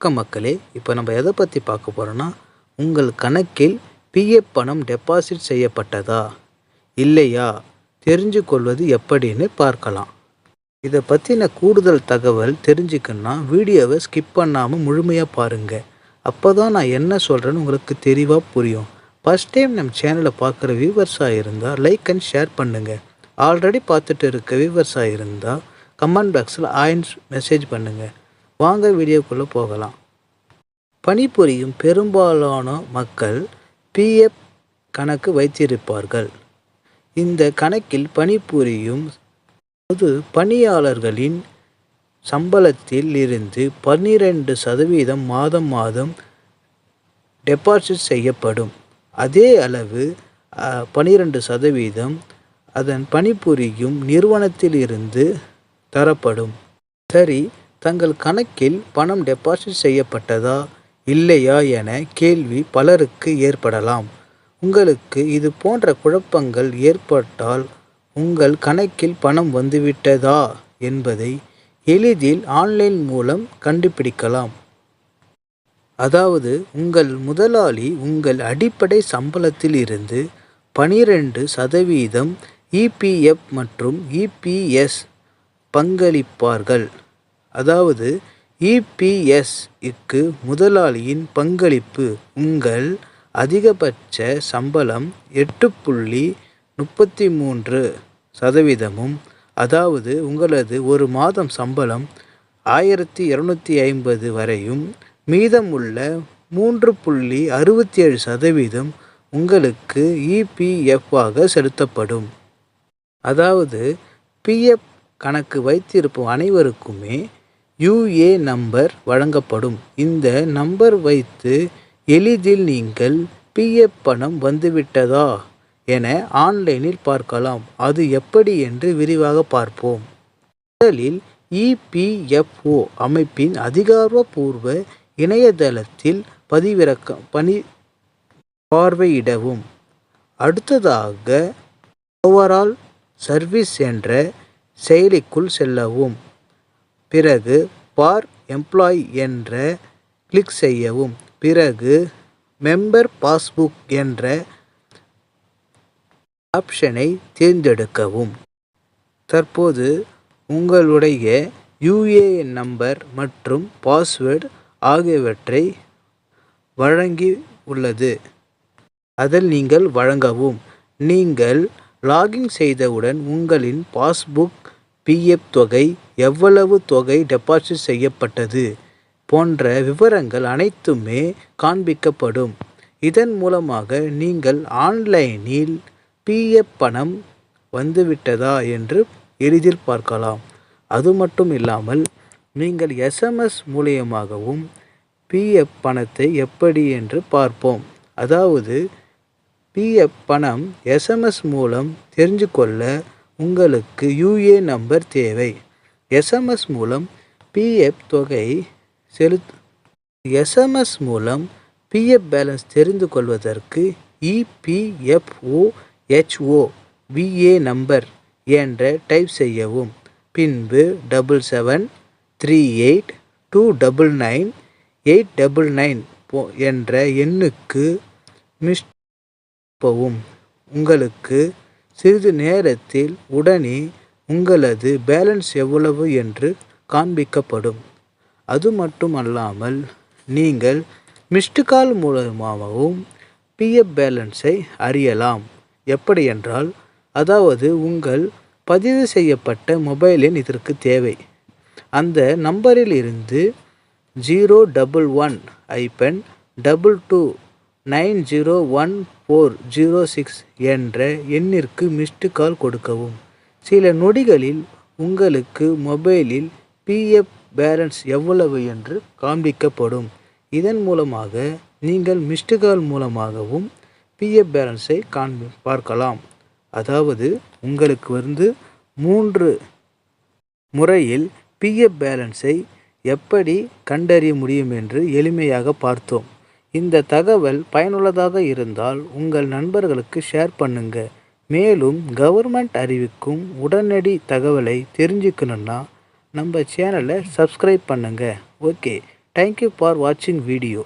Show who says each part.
Speaker 1: வணக்கம் மக்களே இப்போ நம்ம எதை பற்றி பார்க்க போகிறோன்னா உங்கள் கணக்கில் பிஎஃப் பணம் டெபாசிட் செய்யப்பட்டதா? இல்லையா? தெரிஞ்சு கொள்வது எப்படின்னு பார்க்கலாம். இதை பற்றின கூடுதல் தகவல் தெரிஞ்சுக்கணுன்னா வீடியோவை ஸ்கிப் பண்ணாமல் முழுமையாக பாருங்கள் அப்போ தான் நான் என்ன சொல்கிறேன்னு உங்களுக்கு தெளிவாக புரியும். ஃபஸ்ட் டைம் நம்ம சேனலை பார்க்குற வியூவர்ஸாக இருந்தால் லைக் அண்ட் ஷேர் பண்ணுங்கள் ஆல்ரெடி பார்த்துட்டு இருக்க வியூவர்ஸாக இருந்தால் கமெண்ட் பாக்ஸில் ஆயின்ஸ் மெசேஜ் பண்ணுங்கள் வாங்க வீடியோக்குள்ளே போகலாம். பணிபுரியும் பெரும்பாலான மக்கள் பிஎஃப் கணக்கு வைத்திருப்பார்கள். இந்த கணக்கில் பணிபுரியும் பொது பணியாளர்களின் சம்பளத்தில் இருந்து பன்னிரண்டு சதவீதம் மாதம் மாதம் டெபாசிட் செய்யப்படும். அதே அளவு பனிரெண்டு சதவீதம் அதன் பணிபுரியும் நிறுவனத்தில் இருந்து தரப்படும். சரி தங்கள் கணக்கில் பணம் டெபாசிட் செய்யப்பட்டதா இல்லையா என கேள்வி பலருக்கு ஏற்படலாம். உங்களுக்கு இது போன்ற குழப்பங்கள் ஏற்பட்டால் உங்கள் கணக்கில் பணம் வந்துவிட்டதா என்பதை எளிதில் ஆன்லைன் மூலம் கண்டுபிடிக்கலாம். அதாவது உங்கள் முதலாளி உங்கள் அடிப்படை சம்பளத்தில் இருந்து பனிரெண்டு சதவீதம் இபிஎஃப் மற்றும் இபிஎஸ் பங்களிப்பார்கள். அதாவது இபிஎஸ்க்கு முதலாளியின் பங்களிப்பு உங்கள் அதிகபட்ச சம்பளம் எட்டு புள்ளி முப்பத்தி மூன்று சதவீதமும் அதாவது உங்களது ஒரு மாதம் சம்பளம் ஆயிரத்தி இரநூத்தி ஐம்பது வரையும் மீதமுள்ள மூன்று புள்ளி அறுபத்தி ஏழு சதவீதம் உங்களுக்கு இபிஎஃப்பாக செலுத்தப்படும். அதாவது பிஎஃப் கணக்கு வைத்திருக்கும் அனைவருக்குமே யுஏ நம்பர் வழங்கப்படும். இந்த நம்பர் வைத்து எளிதில் நீங்கள் பிஎஃப் பணம் வந்துவிட்டதா என ஆன்லைனில் பார்க்கலாம். அது எப்படி என்று விரிவாக பார்ப்போம். முதலில் இபிஎஃப்ஓ அமைப்பின் அதிகாரப்பூர்வ இணையதளத்தில் பதிவிறக்க பணி பார்வையிடவும். அடுத்ததாக ஓவரால் சர்வீஸ் என்ற செயலிக்குள் செல்லவும். பிறகு பார் எம்ப்ளாயி என்ற கிளிக் செய்யவும். பிறகு மெம்பர் பாஸ்புக் என்ற ஆப்ஷனை தேர்ந்தெடுக்கவும். தற்போது உங்களுடைய யுஏஎன் நம்பர் மற்றும் பாஸ்வேர்டு ஆகியவற்றை வழங்கி உள்ளது. அதில் நீங்கள் வழங்கவும். நீங்கள் லாகின் செய்தவுடன் உங்களின் பாஸ்புக் பிஎஃப் தொகை எவ்வளவு தொகை டெபாசிட் செய்யப்பட்டது போன்ற விவரங்கள் அனைத்துமே காண்பிக்கப்படும். இதன் மூலமாக நீங்கள் ஆன்லைனில் பிஎஃப் பணம் வந்துவிட்டதா என்று எளிதில் பார்க்கலாம். அது மட்டும் இல்லாமல் நீங்கள் எஸ்எம்எஸ் மூலியமாகவும் பிஎஃப் பணத்தை எப்படி என்று பார்ப்போம். அதாவது பிஎஃப் பணம் எஸ்எம்எஸ் மூலம் தெரிஞ்சு கொள்ள உங்களுக்கு யுஏ நம்பர் தேவை. எஸ்எம்எஸ் மூலம் பிஎஃப் தொகை செலுத் எஸ்எம்எஸ் மூலம் பிஎஃப் பேலன்ஸ் தெரிந்து கொள்வதற்கு இபிஎஃப்ஓ ஹெச்ஓ விஏ நம்பர் என்ற டைப் செய்யவும். பின்பு double seven three eight two double nine eight double nine four என்ற எண்ணுக்கு மிஸ் உங்களுக்கு சிறிது நேரத்தில் உடனே உங்களது பேலன்ஸ் எவ்வளவு என்று காண்பிக்கப்படும். அது மட்டுமல்லாமல் நீங்கள் மிஸ்டு கால் மூலமாகவும் பிஎஃப் பேலன்ஸை அறியலாம். எப்படி என்றால் அதாவது உங்கள் பதிவு செய்யப்பட்ட மொபைல் எண் இதற்கு தேவை. அந்த நம்பரில் இருந்து zero double one ஐப்பன் double two nine zero one four zero six என்ற எண்ணிற்கு மிஸ்டு கால் கொடுக்கவும். சில நொடிகளில் உங்களுக்கு மொபைலில் பிஎஃப் பேலன்ஸ் எவ்வளவு என்று காண்பிக்கப்படும். இதன் மூலமாக நீங்கள் மிஸ்டு கால் மூலமாகவும் பிஎஃப் பேலன்ஸை காண்பி பார்க்கலாம். அதாவது உங்களுக்கு வந்து மூன்று முறையில் பிஎஃப் பேலன்ஸை எப்படி கண்டறிய முடியும் என்று எளிமையாக பார்த்தோம். இந்த தகவல் பயனுள்ளதாக இருந்தால் உங்கள் நண்பர்களுக்கு ஷேர் பண்ணுங்க. மேலும் கவர்மெண்ட் அறிவிக்கும் உடனடி தகவலை தெரிஞ்சுக்கணுன்னா நம்ம சேனலை சப்ஸ்கிரைப் பண்ணுங்கள் ஓகே தேங்க்யூ ஃபார் வாட்சிங் வீடியோ